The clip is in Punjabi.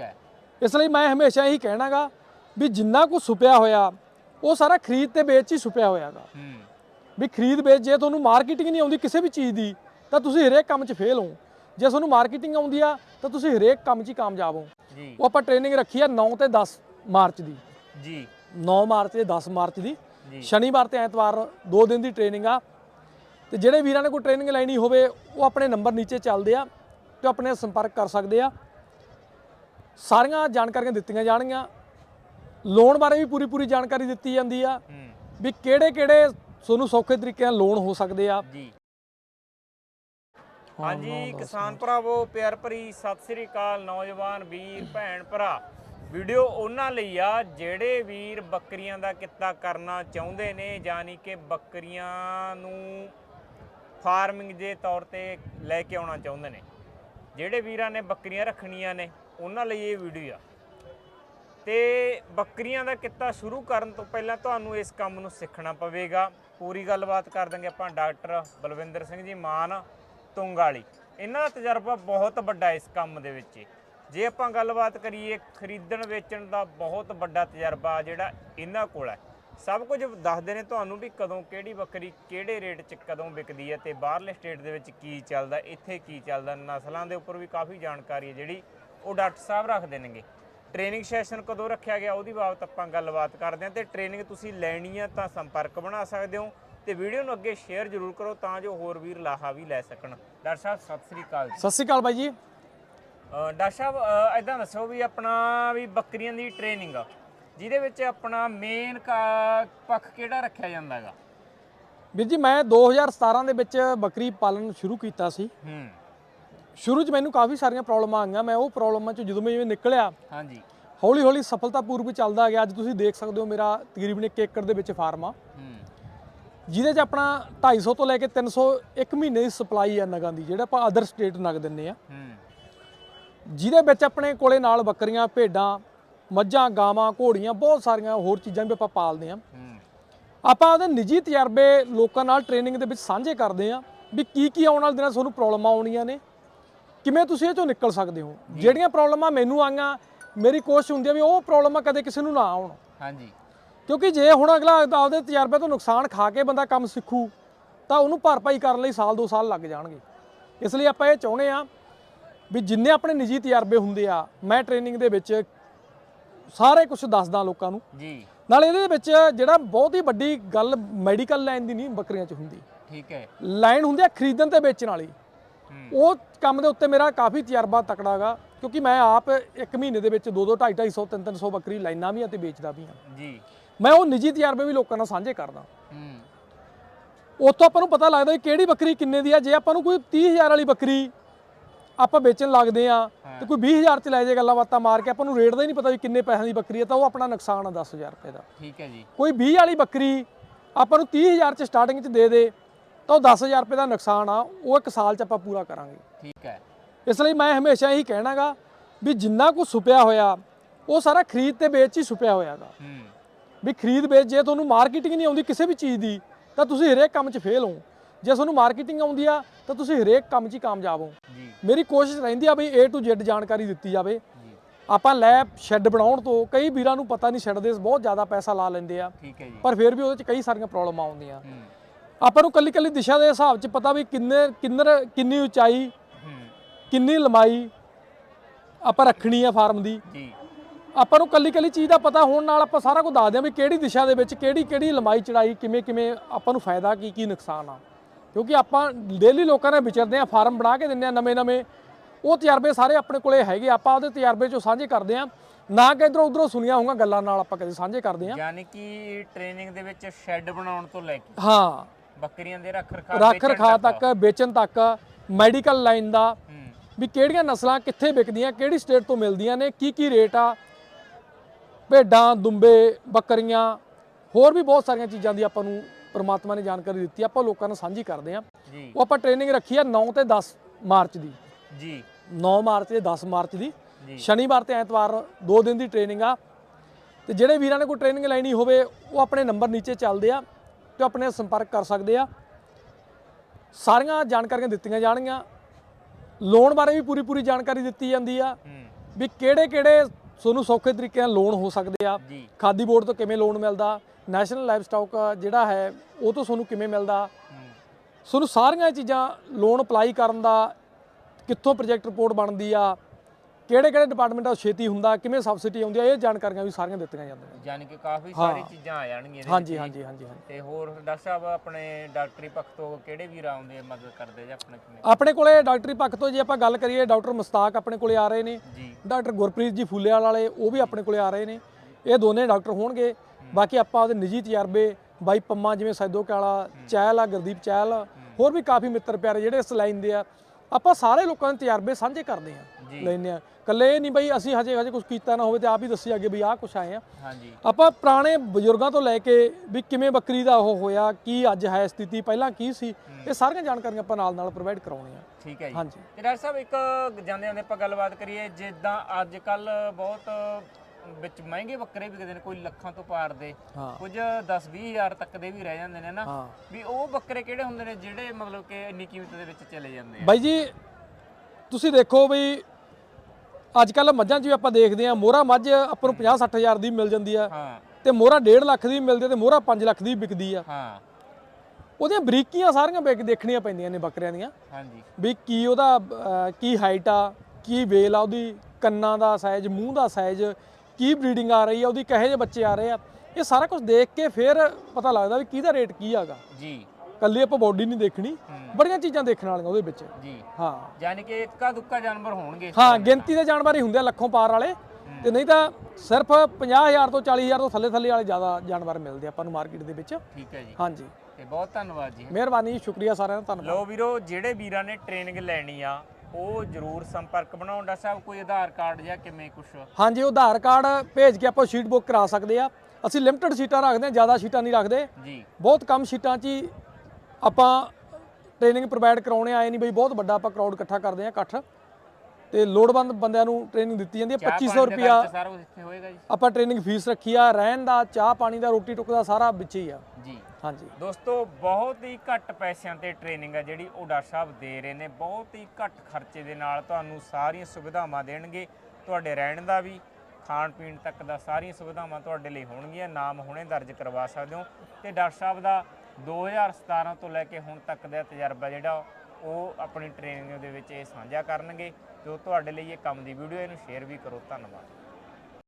ਹੈ। ਇਸ ਲਈ ਮੈਂ ਹਮੇਸ਼ਾ ਇਹੀ ਕਹਿਣਾਗਾ ਵੀ ਜਿੰਨਾ ਕੁ ਸੁਪਿਆ ਹੋਇਆ ਉਹ ਸਾਰਾ ਖਰੀਦ ਤੇ ਵੇਚ ਹੀ ਸੁਪਿਆ ਹੋਇਆਗਾ। ਹੂੰ। ਵੀ ਖਰੀਦ ਵੇਚ ਜੇ ਤੁਹਾਨੂੰ ਮਾਰਕੀਟਿੰਗ ਨਹੀਂ ਆਉਂਦੀ ਕਿਸੇ ਵੀ ਚੀਜ਼ ਦੀ ਤਾਂ ਤੁਸੀਂ ਹਰੇਕ ਕੰਮ 'ਚ ਫੇਲ ਹੋ। ਜੇ ਤੁਹਾਨੂੰ ਮਾਰਕੀਟਿੰਗ ਆਉਂਦੀ ਆ ਤਾਂ ਤੁਸੀਂ ਹਰੇਕ ਕੰਮ 'ਚ ਹੀ ਕਾਮਯਾਬ ਹੋ। ਜੀ। ਉਹ ਆਪਾਂ ਟ੍ਰੇਨਿੰਗ ਰੱਖੀ ਆ 9 ਤੇ 10 ਮਾਰਚ ਦੀ। ਜੀ। 9 ਮਾਰਚ ਤੇ 10 ਮਾਰਚ ਦੀ। ਸ਼ਨੀਵਾਰ ਤੇ ਐਤਵਾਰ ਦੋ ਦਿਨ ਦੀ ਟ੍ਰੇਨਿੰਗ ਆ। ਤੇ ਜਿਹੜੇ ਵੀਰਾਂ ਨੇ ਕੋਈ ਟ੍ਰੇਨਿੰਗ ਲੈਣੀ ਹੋਵੇ ਉਹ ਆਪਣੇ ਨੰਬਰ ਨੀਚੇ ਚੱਲਦੇ ਆ ਤੇ ਆਪਣੇ ਸੰਪਰਕ ਕਰ ਸਕਦੇ ਆ। ਸਾਰੀਆਂ ਜਾਣਕਾਰੀਆਂ ਦਿੱਤੀਆਂ ਜਾਣਗੀਆਂ। ਲੋਨ ਬਾਰੇ ਵੀ ਪੂਰੀ ਪੂਰੀ ਜਾਣਕਾਰੀ ਦਿੱਤੀ ਜਾਂਦੀ ਆ। ਵੀ ਕਿਹੜੇ ਕਿਹੜੇ ਤੁਹਾਨੂੰ ਸੌਖੇ ਤਰੀਕੇ ਨਾਲ ਲੋਨ ਹੋ ਸਕਦੇ ਆ। ਜੀ। ਹਾਂਜੀ ਕਿਸਾਨ ਭਰਾਵੋ ਪਿਆਰ ਭਰੀ ਸਤਿ ਸ੍ਰੀ ਅਕਾਲ ਨੌਜਵਾਨ ਵੀਰ ਭੈਣ ਭਰਾ। ਵੀਡੀਓ ਉਹਨਾਂ ਲਈ ਆ ਜਿਹੜੇ ਵੀਰ ਬੱਕਰੀਆਂ ਦਾ ਕਿੱਤਾ ਕਰਨਾ ਚਾਹੁੰਦੇ ਨੇ ਯਾਨੀ ਕਿ ਬੱਕਰੀਆਂ ਨੂੰ ਫਾਰਮਿੰਗ ਦੇ ਤੌਰ ਤੇ ਲੈ ਕੇ ਆਉਣਾ ਚਾਹੁੰਦੇ ਨੇ। ਜਿਹੜੇ ਵੀਰਾਂ ਨੇ ਬੱਕਰੀਆਂ ਰੱਖਣੀਆਂ ਨੇ ਉਹਨਾਂ ਲਈ ਇਹ ਵੀਡੀਓ ਆ। ਤੇ ਬੱਕਰੀਆਂ ਦਾ ਕਿੱਤਾ ਸ਼ੁਰੂ ਕਰਨ ਤੋਂ ਪਹਿਲਾਂ ਤੁਹਾਨੂੰ ਇਸ ਕੰਮ ਨੂੰ ਸਿੱਖਣਾ ਪਵੇਗਾ। ਪੂਰੀ ਗੱਲਬਾਤ ਕਰ ਦਾਂਗੇ ਆਪਾਂ ਡਾਕਟਰ ਬਲਵਿੰਦਰ ਸਿੰਘ ਜੀ ਮਾਨ ਤੁੰਗ ਇਹਨਾਂ ਦਾ ਤਜਰਬਾ ਬਹੁਤ ਵੱਡਾ ਇਸ ਕੰਮ ਦੇ ਵਿੱਚ ਜੇ ਆਪਾਂ ਗੱਲਬਾਤ ਕਰੀਏ ਖਰੀਦਣ ਵੇਚਣ ਦਾ ਬਹੁਤ ਵੱਡਾ ਤਜਰਬਾ ਜਿਹੜਾ ਇਹਨਾਂ ਕੋਲ ਹੈ ਸਭ ਕੁਝ ਦੱਸਦੇ ਨੇ ਤੁਹਾਨੂੰ ਵੀ ਕਦੋਂ ਕਿਹੜੀ ਬੱਕਰੀ ਕਿਹੜੇ ਰੇਟ 'ਚ ਕਦੋਂ ਵਿਕਦੀ ਹੈ ਤੇ ਬਾਹਰਲੇ ਸਟੇਟ ਦੇ ਵਿੱਚ ਕੀ ਚੱਲਦਾ, ਇੱਥੇ ਕੀ ਚੱਲਦਾ। ਨਸਲਾਂ ਦੇ ਉੱਪਰ ਵੀ ਕਾਫੀ ਜਾਣਕਾਰੀ ਹੈ ਜਿਹੜੀ ਉਹ ਡਾਕਟਰ ਸਾਹਿਬ ਰੱਖਦੇ ਨੇਗੇ ਟ੍ਰੇਨਿੰਗ ਸੈਸ਼ਨ ਕਦੋਂ ਰੱਖਿਆ ਗਿਆ ਉਹਦੀ ਬਾਬਤ ਆਪਾਂ ਗੱਲਬਾਤ ਕਰਦੇ ਹਾਂ ਤੇ ਟ੍ਰੇਨਿੰਗ ਤੁਸੀਂ ਲੈਣੀ ਆ ਤਾਂ ਸੰਪਰਕ ਬਣਾ ਸਕਦੇ ਹੋ ਤੇ ਵੀਡੀਓ ਨੂੰ ਅੱਗੇ ਸ਼ੇਅਰ ਜ਼ਰੂਰ ਕਰੋ ਤਾਂ ਜੋ ਹੋਰ ਵੀਰ ਲਾਹਾ ਵੀ ਲੈ ਸਕਣ। ਡਾਕਟਰ ਸਾਹਿਬ ਸਤਿ ਸ੍ਰੀ ਅਕਾਲ ਜੀ। ਸਤਿ ਸ਼੍ਰੀ ਅਕਾਲ ਬਾਈ ਜੀ। ਡਾਕਟਰ ਸਾਹਿਬ ਐਦਾਂ ਦੱਸੋ ਵੀ ਆਪਣਾ ਵੀ ਬੱਕਰੀਆਂ ਦੀ ਟ੍ਰੇਨਿੰਗ ਜਿਹਦੇ ਵਿੱਚ ਆਪਣਾ ਮੇਨ ਪੱਖ ਕਿਹੜਾ ਰੱਖਿਆ ਜਾਂਦਾ ਹੈਗਾ? ਵੀਰ ਜੀ ਮੈਂ 2017 ਦੇ ਵਿੱਚ ਬੱਕਰੀ ਪਾਲਣ ਸ਼ੁਰੂ ਕੀਤਾ ਸੀ। ਹੂੰ। ਸ਼ੁਰੂ 'ਚ ਮੈਨੂੰ ਕਾਫੀ ਸਾਰੀਆਂ ਪ੍ਰੋਬਲਮਾਂ ਆਈਆਂ ਮੈਂ ਉਹ ਪ੍ਰੋਬਲਮਾਂ 'ਚ ਜਦੋਂ ਮੈਂ ਜਿਵੇਂ ਨਿਕਲਿਆ ਹਾਂਜੀ। ਹੌਲੀ ਹੌਲੀ ਸਫਲਤਾਪੂਰਵਕ ਚੱਲਦਾ ਗਿਆ। ਅੱਜ ਤੁਸੀਂ ਦੇਖ ਸਕਦੇ ਹੋ ਮੇਰਾ ਤਕਰੀਬਨ 1 ਏਕੜ ਦੇ ਵਿੱਚ ਫਾਰਮ ਆ। ਹੂੰ। ਜਿਹਦੇ 'ਚ ਆਪਣਾ 250 ਤੋਂ ਲੈ ਕੇ 300 ਇੱਕ ਮਹੀਨੇ ਦੀ ਸਪਲਾਈ ਆ ਨਗਾਂ ਦੀ ਜਿਹੜਾ ਆਪਾਂ ਅਦਰ ਸਟੇਟ ਨਗ ਦਿੰਨੇ ਆ। ਹੂੰ। ਜਿਹਦੇ ਵਿੱਚ ਆਪਣੇ ਕੋਲੇ ਨਾਲ ਬੱਕਰੀਆਂ ਭੇਡਾਂ ਮੱਝਾਂ ਗਾਵਾਂ ਘੋੜੀਆਂ ਬਹੁਤ ਸਾਰੀਆਂ ਹੋਰ ਚੀਜ਼ਾਂ ਵੀ ਆਪਾਂ ਪਾਲਦੇ ਆ। ਹੂੰ। ਆਪਾਂ ਉਹਦੇ ਨਿੱਜੀ ਤਜਰਬੇ ਲੋਕਾਂ ਨਾਲ ਟ੍ਰੇਨਿੰਗ ਦੇ ਵਿੱਚ ਸਾਂਝੇ ਕਰਦੇ ਆ ਵੀ ਕੀ ਕੀ ਆਉਣ ਵਾਲੇ ਦਿਨਾਂ ਤੁਹਾਨੂੰ ਪ੍ਰੋਬਲਮਾਂ ਆਉਣੀਆਂ ਨੇ। ਕਿਵੇਂ ਤੁਸੀਂ ਇਹ ਚੋਂ ਨਿਕਲ ਸਕਦੇ ਹੋ? ਜਿਹੜੀਆਂ ਪ੍ਰੋਬਲਮਾਂ ਮੈਨੂੰ ਆਈਆਂ ਮੇਰੀ ਕੋਸ਼ਿਸ਼ ਹੁੰਦੀ ਆ ਵੀ ਉਹ ਪ੍ਰੋਬਲਮਾਂ ਕਦੇ ਕਿਸੇ ਨੂੰ ਨਾ ਆਉਣ। ਹਾਂਜੀ। ਕਿਉਂਕਿ ਜੇ ਹੁਣ ਅਗਲਾ ਆਪਦੇ ਤਜਰਬੇ ਤੋਂ ਨੁਕਸਾਨ ਖਾ ਕੇ ਬੰਦਾ ਕੰਮ ਸਿੱਖੂ ਤਾਂ ਉਹਨੂੰ ਭਰਪਾਈ ਕਰਨ ਲਈ ਸਾਲ ਦੋ ਸਾਲ ਲੱਗ ਜਾਣਗੇ। ਇਸ ਲਈ ਆਪਾਂ ਇਹ ਚਾਹੁੰਦੇ ਆ ਵੀ ਜਿੰਨੇ ਆਪਣੇ ਨਿੱਜੀ ਤਜਰਬੇ ਹੁੰਦੇ ਆ ਮੈਂ ਟ੍ਰੇਨਿੰਗ ਦੇ ਵਿੱਚ ਸਾਰੇ ਕੁਝ ਦੱਸਦਾ ਲੋਕਾਂ ਨੂੰ। ਜੀ। ਨਾਲ ਇਹਦੇ ਵਿੱਚ ਜਿਹੜਾ ਬਹੁਤ ਹੀ ਵੱਡੀ ਗੱਲ ਮੈਡੀਕਲ ਲਾਈਨ ਦੀ ਨਹੀਂ ਬੱਕਰੀਆਂ 'ਚ ਹੁੰਦੀ। ਠੀਕ ਹੈ। ਲਾਈਨ ਹੁੰਦੀ ਆ ਖਰੀਦਣ ਤੇ ਵੇਚਣ ਵਾਲੀ। ਹੂੰ ਉਹ ਕੰਮ ਦੇ ਉੱਤੇ ਮੇਰਾ ਕਾਫੀ ਤਜਰਬਾ ਤਕੜਾ ਗਾ ਕਿਉਂਕਿ ਮੈਂ ਆਪ ਇੱਕ ਮਹੀਨੇ ਦੇ ਵਿੱਚ 2 2 2.5 250 3 300 ਬੱਕਰੀ ਲਾਈਨਾਂ ਵੀ ਆ ਤੇ ਵੇਚਦਾ ਵੀ ਆ। ਜੀ। ਮੈਂ ਉਹ ਨਿੱਜੀ ਤਜਰਬੇ ਵੀ ਲੋਕਾਂ ਨਾਲ ਸਾਂਝੇ ਕਰਦਾ। ਹੂੰ। ਉੱਥੋਂ ਆਪਾਂ ਨੂੰ ਪਤਾ ਲੱਗਦਾ ਕਿਹੜੀ ਬੱਕਰੀ ਕਿੰਨੇ ਦੀ ਆ ਜੇ ਆਪਾਂ ਨੂੰ ਕੋਈ 30000 ਵਾਲੀ ਬੱਕਰੀ ਆਪਾਂ ਵੇਚਣ ਲੱਗਦੇ ਆ ਤੇ ਕੋਈ 20000 ਚ ਲੈ ਜੇ ਗੱਲਾਂ ਬਾਤਾਂ ਮਾਰ ਕੇ ਆਪਾਂ ਨੂੰ ਰੇਟ ਦਾ ਹੀ ਨਹੀਂ ਪਤਾ ਵੀ ਕਿੰਨੇ ਪੈਸਿਆਂ ਦੀ ਬੱਕਰੀ ਹੈ ਤਾਂ ਉਹ ਆਪਣਾ ਨੁਕਸਾਨ ਆ 10000 ਰੁਪਏ ਦਾ। ਠੀਕ ਹੈ ਜੀ। ਕੋਈ 20 ਵਾਲੀ ਬੱਕਰੀ ਆਪਾਂ ਨੂੰ 30000 ਚ ਸਟਾਰਟਿੰਗ ਚ ਦੇ ਦੇ ਤਾਂ ਉਹ 10000 ਰੁਪਏ ਦਾ ਨੁਕਸਾਨ ਆ ਉਹ ਇੱਕ ਸਾਲ ਚ ਆਪਾਂ ਪੂਰਾ ਕਰਾਂਗੇ। ਠੀਕ ਹੈ। ਇਸ ਲਈ ਮੈਂ ਹਮੇਸ਼ਾ ਇਹੀ ਕਹਿਣਾਗਾ ਵੀ ਜਿੰਨਾ ਕੁ ਸੁਪਿਆ ਹੋਇਆ ਉਹ ਸਾਰਾ ਖਰੀਦ ਤੇ ਵੇਚ ਹੀ ਸੁਪਿਆ ਹੋਇਆਗਾ। ਹੂੰ। ਵੀ ਖਰੀਦ ਵੇਚ ਜੇ ਤੁਹਾਨੂੰ ਮਾਰਕੀਟਿੰਗ ਨਹੀਂ ਆਉਂਦੀ ਕਿਸੇ ਵੀ ਚੀਜ਼ ਦੀ ਤਾਂ ਤੁਸੀਂ ਹਰੇਕ ਕੰਮ 'ਚ ਫੇਲ ਹੋ। ਜੇ ਤੁਹਾਨੂੰ ਮਾਰਕੀਟਿੰਗ ਆਉਂਦੀ ਆ ਤਾਂ ਤੁਸੀਂ ਹਰੇਕ ਕੰਮ 'ਚ ਹੀ ਕਾਮਯਾਬ ਹੋ। ਜੀ। ਮੇਰੀ ਕੋਸ਼ਿਸ਼ ਰਹਿੰਦੀ ਆ ਵੀ A to Z ਜਾਣਕਾਰੀ ਦਿੱਤੀ ਜਾਵੇ। ਆਪਾਂ ਲੈਬ ਸ਼ੈੱਡ ਬਣਾਉਣ ਤੋਂ ਕਈ ਵੀਰਾਂ ਨੂੰ ਪਤਾ ਨਹੀਂ ਸ਼ੈੱਡ ਦੇ ਬਹੁਤ ਜ਼ਿਆਦਾ ਪੈਸਾ ਲਾ ਲੈਂਦੇ ਆ। ਪਰ ਫਿਰ ਵੀ ਉਹਦੇ 'ਚ ਕਈ ਸਾਰੀਆਂ ਪ੍ਰੋਬਲਮਾਂ ਆਉਂਦੀਆਂ। ਆਪਾਂ ਨੂੰ ਕੱਲੀ ਕੱਲੀ ਦਿਸ਼ਾ ਦੇ ਹਿਸਾਬ 'ਚ ਪਤਾ ਵੀ ਕਿੰਨੇ ਕਿੰਨਰ ਕਿੰਨੀ ਉਚਾਈ ਕਿੰਨੀ ਲੰਬਾਈ ਆਪਾਂ ਰੱਖਣੀ ਆ ਫਾਰਮ ਦੀ। ਜੀ। ਆਪਾਂ ਨੂੰ ਕੱਲੀ ਕੱਲੀ ਚੀਜ਼ ਦਾ ਪਤਾ ਹੋਣ ਨਾਲ ਆਪਾਂ ਸਾਰਾ ਕੁਝ ਦੱਸਦੇ ਹਾਂ ਵੀ ਕਿਹੜੀ ਦਿਸ਼ਾ ਦੇ ਵਿੱਚ ਕਿਹੜੀ ਕਿਹੜੀ ਲੰਬਾਈ ਚੜਾਈ ਕਿਵੇਂ ਕਿਵੇਂ ਆਪਾਂ ਨੂੰ ਫਾਇਦਾ ਕੀ ਕੀ ਨੁਕਸਾਨ ਆ। ਕਿਉਂਕਿ ਆਪਾਂ ਡੇਲੀ ਲੋਕਾਂ ਨਾਲ ਵਿਚਰਦੇ ਆ ਫਾਰਮ ਬਣਾ ਕੇ ਦਿੰਦੇ ਆ ਨਵੇਂ ਨਵੇਂ। ਉਹ ਤਜਰਬੇ ਸਾਰੇ ਆਪਣੇ ਕੋਲੇ ਹੈਗੇ ਆਪਾਂ ਉਹਦੇ ਤਜਰਬੇ ਚੋਂ ਸਾਂਝੇ ਕਰਦੇ ਆ। ਨਾ ਕਿ ਇਧਰੋਂ ਉਧਰੋਂ ਸੁਣੀਆਂ ਹੋਊਗਾ ਗੱਲਾਂ ਨਾਲ ਆਪਾਂ ਕਦੇ ਸਾਂਝੇ ਕਰਦੇ ਆ। ਯਾਨੀ ਕਿ ਟ੍ਰੇਨਿੰਗ ਦੇ ਵਿੱਚ ਸ਼ੈੱਡ ਬਣਾਉਣ ਤੋਂ ਲੈ ਕੇ। ਹਾਂ। ਬੱਕਰੀਆਂ ਦੇ ਰੱਖ ਰਖਾਅ ਰੱਖ ਵੇਚਣ ਰਖਾ ਤੱਕ। ਵੇਚਣ ਤੱਕ ਮੈਡੀਕਲ ਲਾਈਨ ਦਾ ਵੀ ਕਿਹੜੀਆਂ ਨਸਲਾਂ ਕਿੱਥੇ ਵਿਕਦੀਆਂ ਕਿਹੜੀ ਸਟੇਟ ਤੋਂ ਮਿਲਦੀਆਂ ਨੇ ਕੀ ਕੀ ਰੇਟ ਆ ਭੇਡਾਂ ਦੁੰਬੇ ਬੱਕਰੀਆਂ ਹੋਰ ਵੀ ਬਹੁਤ ਸਾਰੀਆਂ ਚੀਜ਼ਾਂ ਦੀ ਆਪਾਂ ਨੂੰ ਪ੍ਰਮਾਤਮਾ ਨੇ ਜਾਣਕਾਰੀ ਦਿੱਤੀ ਆਪਾਂ ਲੋਕਾਂ ਨਾਲ ਸਾਂਝੀ ਕਰਦੇ ਆ ਉਹ ਆਪਾਂ ਟ੍ਰੇਨਿੰਗ ਰੱਖੀ ਆ 9 ਤੇ 10 ਮਾਰਚ ਦੀ। ਜੀ। 9 ਮਾਰਚ ਤੇ 10 ਮਾਰਚ ਦੀ। ਸ਼ਨੀਵਾਰ ਤੇ ਐਤਵਾਰ ਦੋ ਦਿਨ ਦੀ ਟ੍ਰੇਨਿੰਗ ਆ। ਤੇ ਜਿਹੜੇ ਵੀਰਾਂ ਨੇ ਕੋਈ ਟ੍ਰੇਨਿੰਗ ਲੈਣੀ ਹੋਵੇ ਉਹ ਆਪਣੇ ਨੰਬਰ ਨੀਚੇ ਚੱਲਦੇ ਆ। ਤੇ ਆਪਣੇ ਸੰਪਰਕ ਕਰ ਸਕਦੇ ਆ। ਸਾਰੀਆਂ ਜਾਣਕਾਰੀਆਂ ਦਿੱਤੀਆਂ ਜਾਣਗੀਆਂ। ਲੋਨ ਬਾਰੇ ਵੀ ਪੂਰੀ ਪੂਰੀ ਜਾਣਕਾਰੀ ਦਿੱਤੀ ਜਾਂਦੀ ਆ। ਵੀ ਕਿਹੜੇ ਕਿਹੜੇ ਤੁਹਾਨੂੰ ਸੌਖੇ ਤਰੀਕੇ ਨਾਲ ਲੋਨ ਹੋ ਸਕਦੇ ਆ। ਖਾਦੀ ਬੋਰਡ ਤੋਂ ਕਿਵੇਂ ਲੋਨ ਮਿਲਦਾ? ਨੈਸ਼ਨਲ ਲਾਈਵ ਸਟਾਕ ਜਿਹੜਾ ਹੈ ਉਹ ਤੋਂ ਤੁਹਾਨੂੰ ਕਿਵੇਂ ਮਿਲਦਾ? ਤੁਹਾਨੂੰ ਸਾਰੀਆਂ ਚੀਜ਼ਾਂ ਲੋਨ ਅਪਲਾਈ ਕਰਨ ਦਾ ਕਿੱਥੋਂ ਪ੍ਰੋਜੈਕਟ ਰਿਪੋਰਟ ਬਣਦੀ ਆ? ਕਿਹੜੇ ਕਿਹੜੇ ਡਿਪਾਰਟਮੈਂਟਾਂ ਛੇਤੀ ਹੁੰਦਾ ਕਿਵੇਂ ਸਬਸਿਡੀ ਆਉਂਦੀ ਆ ਇਹ ਜਾਣਕਾਰੀਆਂ ਵੀ ਸਾਰੀਆਂ ਦਿੱਤੀਆਂ ਜਾਂਦੀਆਂ ਯਾਨੀ ਕਿ ਕਾਫੀ ਸਾਰੀ ਚੀਜ਼ਾਂ ਆ ਜਾਣਗੀਆਂ ਇਹਦੇ ਹਾਂਜੀ ਵਿੱਚ। ਹਾਂਜੀ ਹਾਂਜੀ ਹਾਂਜੀ। ਤੇ ਹੋਰ ਡਾਕਟਰ ਸਾਹਿਬ ਆਪਣੇ ਡਾਕਟਰੀ ਪੱਖ ਤੋਂ ਕਿਹੜੇ ਵੀਰ ਆਉਂਦੇ ਆ ਮਦਦ ਕਰਦੇ ਜਾਂ ਆਪਣੇ ਕਿਵੇਂ? ਆਪਣੇ ਕੋਲੇ ਡਾਕਟਰੀ ਪੱਖ ਤੋਂ ਜੇ ਆਪਾਂ ਗੱਲ ਕਰੀਏ ਡਾਕਟਰ ਮੁਸਤਾਕ ਆਪਣੇ ਕੋਲੇ ਆ ਰਹੇ ਨੇ। ਜੀ। ਡਾਕਟਰ ਗੁਰਪ੍ਰੀਤ ਜੀ ਫੁੱਲੇਵਾਲ ਵਾਲੇ ਉਹ ਵੀ ਆਪਣੇ ਕੋਲੇ ਆ ਰਹੇ ਨੇ। ਇਹ ਦੋਨੇ ਡਾਕਟਰ ਹੋਣਗੇ। ਬਾਕੀ ਆਪਾਂ ਉਹਦੇ ਨਿੱਜੀ ਤਜਰਬੇ ਬਾਈ ਪੰਮਾ ਜਿਵੇਂ ਸੈਦੋ ਕਾਲਾ ਚਹਿਲ ਆ ਗੁਰਦੀਪ ਚਹਿਲ ਹੋਰ ਵੀ ਕਾਫੀ ਮਿੱਤਰ ਪਿਆਰੇ ਜਿਹੜੇ ਇਸ ਲਾਈਨ ਦੇ ਆ। ਆਪਾਂ ਸਾਰੇ ਲੋਕਾਂ ਦੇ ਤਜਰਬੇ ਸਾਂਝੇ ਕਰਦੇ ਆ। ਲੈਨੇ ਆ ਕੱਲੇ ਨਹੀਂ ਬਈ ਅਸੀਂ ਹਜੇ ਹਜੇ ਕੁਝ ਕੀਤਾ ਨਾ ਹੋਵੇ ਤੇ ਆਪ ਹੀ ਦੱਸੀ ਅੱਗੇ ਵੀ ਆਹ ਕੁਛ ਆਏ ਆ। ਹਾਂਜੀ। ਆਪਾਂ ਪੁਰਾਣੇ ਬਜ਼ੁਰਗਾਂ ਤੋਂ ਲੈ ਕੇ ਵੀ ਕਿਵੇਂ ਬੱਕਰੀ ਦਾ ਉਹ ਹੋਇਆ ਕੀ ਅੱਜ ਹੈ ਸਥਿਤੀ ਪਹਿਲਾਂ ਕੀ ਸੀ ਇਹ ਸਾਰੀਆਂ ਜਾਣਕਾਰੀਆਂ ਆਪਾਂ ਨਾਲ ਨਾਲ ਪ੍ਰੋਵਾਈਡ ਕਰਾਉਣੀਆਂ ਠੀਕ ਹੈ ਜੀ। ਹਾਂਜੀ। ਤੇ ਡਾਕਟਰ ਸਾਹਿਬ ਇੱਕ ਜਾਂਦੇ ਜਾਂਦੇ ਆਪਾਂ ਗੱਲਬਾਤ ਕਰੀਏ ਜਿੱਦਾਂ ਅੱਜ ਕੱਲ ਬਹੁਤ ਵਿੱਚ ਮਹਿੰਗੇ ਬੱਕਰੇ ਵਿਕਦੇ ਨੇ ਕੋਈ ਲੱਖਾਂ ਤੋਂ ਪਾਰ ਦੇ। ਹਾਂ। ਕੁਝ 10 20 ਹਜ਼ਾਰ ਤੱਕ ਦੇ ਵੀ ਰਹਿ ਜਾਂਦੇ ਨੇ ਨਾ। ਹਾਂ। ਵੀ ਉਹ ਬੱਕਰੇ ਕਿਹੜੇ ਹੁੰਦੇ ਨੇ ਜਿਹੜੇ ਮਤਲਬ ਕਿ ਇੰਨੀ ਕੀਮਤ ਦੇ ਵਿੱਚ ਚਲੇ ਜਾਂਦੇ ਆ? ਬਾਈ ਜੀ ਤੁਸੀਂ ਦੇਖੋ ਵੀ ਅੱਜ ਕੱਲ ਮੱਝਾਂ 'ਚ ਵੀ ਆਪਾਂ ਦੇਖਦੇ ਆ ਮੋਹਰਾ ਮੱਝ ਆਪਾਂ ਨੂੰ 50 60 ਹਜ਼ਾਰ ਦੀ ਮਿਲ ਜਾਂਦੀ ਆ। ਹਾਂ। ਤੇ ਮੋਹਰਾ 1.5 ਲੱਖ ਦੀ ਮਿਲਦੀ ਆ ਤੇ ਮੋਹਰਾ 5 ਲੱਖ ਦੀ ਵਿਕਦੀ ਆ। ਹਾਂ। ਉਹਦੀਆਂ ਬਰੀਕੀਆਂ ਸਾਰੀਆਂ ਵੇਖ ਦੇਖਣੀਆਂ ਪੈਂਦੀਆਂ ਨੇ ਬੱਕਰਿਆਂ ਦੀਆਂ। ਹਾਂਜੀ। ਵੀ ਕੀ ਉਹਦਾ ਅਹ, ਕੀ ਹਾਈਟ ਆ ਕੀ ਵੇਲ ਆ ਉਹਦੀ ਕੰਨਾਂ ਦਾ ਸਾਈਜ਼ ਮੂੰਹ ਦਾ ਸਾਈਜ਼ ਕੀ ਬਰੀਡਿੰਗ ਆ ਰਹੀ ਆ ਉਹਦੀ ਕਹੇ ਜਿਹੇ ਬੱਚੇ ਆ ਰਹੇ ਆ ਇਹ ਸਾਰਾ ਕੁਝ ਦੇਖ ਕੇ ਫਿਰ ਪਤਾ ਲੱਗਦਾ ਵੀ ਕਿਹਦਾ ਰੇਟ ਕੀ ਆਗਾ ਜੀ। ਕੱਲੀ ਆਪਾਂ ਬਾਡੀ ਨਹੀਂ ਦੇਖਣੀ। ਬੜੀਆਂ ਚੀਜ਼ਾਂ ਦੇਖਣ ਵਾਲੀਆਂ ਉਹਦੇ ਵਿੱਚ। ਜੀ। ਹਾਂ। ਯਾਨੀ ਕਿ ਇੱਕਾ ਦੁੱਕਾ ਜਾਨਵਰ ਹੋਣਗੇ ਹਾਂ ਗਿਣਤੀ ਦੇ ਜਾਨਵਰ ਹੀ ਹੁੰਦੇ ਆ ਲੱਖੋਂ ਪਾਰ ਵਾਲੇ ਤੇ ਨਹੀਂ ਤਾਂ ਸਿਰਫ 50000 ਤੋਂ 40000 ਤੋਂ ਥੱਲੇ ਥੱਲੇ ਵਾਲੇ ਜ਼ਿਆਦਾ ਜਾਨਵਰ ਮਿਲਦੇ ਆਪਾਂ ਨੂੰ ਮਾਰਕੀਟ ਦੇ ਵਿੱਚ। ਠੀਕ ਹੈ ਜੀ। ਹਾਂਜੀ। ਤੇ ਬਹੁਤ ਧੰਨਵਾਦ ਜੀ। ਮਿਹਰਬਾਨੀ ਸ਼ੁਕਰੀਆ ਸਾਰਿਆਂ ਦਾ ਧੰਨਵਾਦ। ਲੋ ਵੀਰੋ ਜਿਹੜੇ ਵੀਰਾਂ ਨੇ ਟ੍ਰੇਨਿੰਗ ਲੈਣੀ ਆ ਉਹ ਜਰੂਰ ਸੰਪਰਕ ਬਣਾਉਣ ਦਾ ਸਾਹਿਬ ਕੋਈ ਆਧਾਰ ਕਾਰਡ ਜਾਂ ਕਿਵੇਂ ਕੁਛ? ਹਾਂਜੀ ਉਹ ਆਧਾਰ ਕਾਰਡ ਭੇਜ ਕੇ ਆਪਾਂ ਸ਼ੀਟ ਬੁੱਕ ਕਰਾ ਸਕਦੇ ਆ। ਅਸੀਂ ਲਿਮਟਿਡ ਸੀਟਾਂ ਰੱਖਦੇ ਆ ਜ਼ਿਆਦਾ ਸੀਟਾਂ ਨਹੀਂ ਰੱਖਦੇ। ਜੀ। ਬਹੁਤ ਕਮ ਸੀਟਾਂ 'ਚ ਹੀ ਆਪਾਂ ਟ੍ਰੇਨਿੰਗ ਪ੍ਰੋਵਾਈਡ ਕਰਾਉਣੇ ਆਏ ਨਹੀਂ ਬਈ ਬਹੁਤ ਵੱਡਾ ਆਪਾਂ ਕਰਾਊਡ ਇਕੱਠਾ ਕਰਦੇ ਆ ਇਕੱਠ। ਤੇ ਲੋੜਵੰਦ ਬੰਦਿਆਂ ਨੂੰ ਟ੍ਰੇਨਿੰਗ ਦਿੱਤੀ ਜਾਂਦੀ ਹੈ 2500 ਰੁਪਿਆ ਸਾਰਾ ਕੁਝ ਇੱਥੇ ਹੋਏਗਾ ਜੀ। ਆਪਾਂ ਟ੍ਰੇਨਿੰਗ ਫੀਸ ਰੱਖੀ ਆ ਰਹਿਣ ਦਾ ਚਾਹ ਪਾਣੀ ਦਾ ਰੋਟੀ ਟੁੱਕ ਦਾ ਸਾਰਾ ਵਿੱਚ ਹੀ ਆ। ਜੀ। ਹਾਂਜੀ। ਦੋਸਤੋ, ਬਹੁਤ ਹੀ ਘੱਟ ਪੈਸਿਆਂ ਤੇ ਟ੍ਰੇਨਿੰਗ ਹੈ ਜਿਹੜੀ ਉਹ ਡਾਕਟਰ ਸਾਹਿਬ ਦੇ ਰਹੇ ਨੇ। ਬਹੁਤ ਹੀ ਘੱਟ ਖਰਚੇ ਦੇ ਨਾਲ ਤੁਹਾਨੂੰ ਸਾਰੀਆਂ ਸੁਵਿਧਾਵਾਂ ਦੇਣਗੇ। ਤੁਹਾਡੇ ਰਹਿਣ ਦਾ ਵੀ, ਖਾਣ ਪੀਣ ਤੱਕ ਦਾ ਸਾਰੀਆਂ ਸੁਵਿਧਾਵਾਂ ਤੁਹਾਡੇ ਲਈ ਹੋਣਗੀਆਂ। ਨਾਮ ਹੁਣੇ ਦਰਜ ਕਰਵਾ ਸਕਦੇ ਹੋ। ਤੇ ਡਾਕਟਰ ਸਾਹਿਬ ਦਾ 2017 ਤੋਂ ਲੈ ਕੇ ਹੁਣ ਤੱਕ ਦਾ ਤਜਰਬਾ ਜਿਹੜਾ, ਉਹ ਆਪਣੀ ਟ੍ਰੇਨਿੰਗ ਦੇ ਵਿੱਚ ਇਹ ਸਾਂਝਾ ਕਰਨਗੇ। ਜੋ ਤੁਹਾਡੇ ਲਈ ਇਹ ਕੰਮ ਦੀ ਵੀਡੀਓ ਇਹਨੂੰ ਸ਼ੇਅਰ ਵੀ ਕਰੋ। ਧੰਨਵਾਦ।